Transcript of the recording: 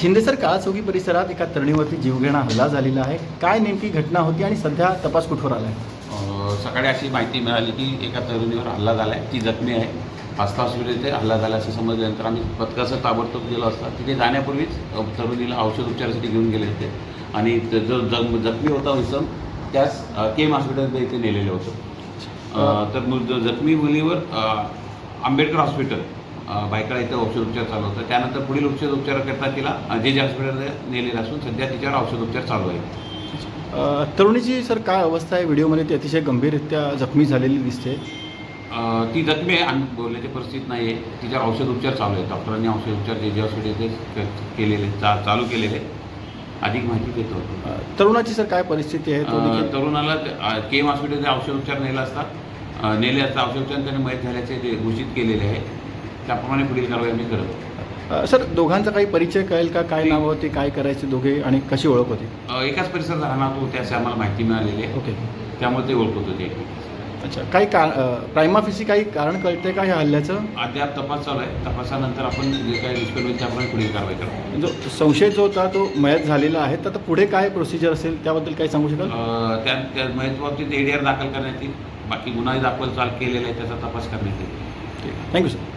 शिंदेसर काळाचौकी परिसरात एका तरुणीवरती जीवघेणा हल्ला झालेला आहे. काय नेमकी घटना होती आणि सध्या तपास कुठवर आला आहे सकाळी अशी माहिती मिळाली की एका तरुणीवर हल्ला झाला आहे ती जखमी आहे. आस्था हॉस्पिटल इथे हल्ला झाला असं समजल्यानंतर आम्ही पथकाचं ताबडतोब गेलो असता. तिथे जाण्यापूर्वीच तरुणीला औषध उपचारासाठी घेऊन गेले होते. आणि जो जग जखमी होता इसम त्यास केम हॉस्पिटलमध्ये इथे नेलेलं होतं. तर जखमी मुलीवर आंबेडकर हॉस्पिटल बायकाळा इथं औषधोपचार चालू होतं. त्यानंतर पुढील औषधोपचाराकरता तिला जे जे हॉस्पिटलमध्ये नेलेलं असून सध्या तिच्यावर औषधोपचार चालू आहे. तरुणीची सर काय अवस्था आहे? व्हिडिओमध्ये ती अतिशय गंभीररित्या जखमी झालेली दिसते. ती जखमी आहे. आणि बोलण्याची परिस्थिती नाही आहे. तिच्यावर औषधोपचार चालू आहे. डॉक्टरांनी औषधोपचार जे जे हॉस्पिटल केलेले चा चालू केलेले अधिक माहिती देतो तरुणाची सर काय परिस्थिती आहे? तरुणाला के एम हॉस्पिटलचे औषधोपचार नेला असता. नेले असता औषधोपचार त्याने मयत झाल्याचे ते घोषित केलेले आहे. त्याप्रमाणे पुढील कारवाई आम्ही करत सर दोघांचा काही परिचय कळेल का? काय नाव होते काय करायचे दोघे आणि कशी ओळख होती? एकाच परिसरात राहणार होते असे आम्हाला माहिती मिळालेली आहे. ओके. त्यामुळे ते ओळखत होते. अच्छा काही का प्रायमाफिसी काही कारण कळते का ह्या हल्ल्याचं? अद्याप तपास चालू आहे. तपासानंतर आपण जे काही निष्पन्न होईल त्याप्रमाणे पुढील कारवाई करतो जो संशय जो होता तो मयत झालेला आहे. तर आता पुढे काय प्रोसिजर असेल त्याबद्दल काही सांगू शकाल? त्या त्या मयत बाबतीत ए डी आर दाखल करण्यात येईल. बाकी गुन्हा दाखल चाल केलेला आहे त्याचा तपास करण्यात येईल. Thank you sir.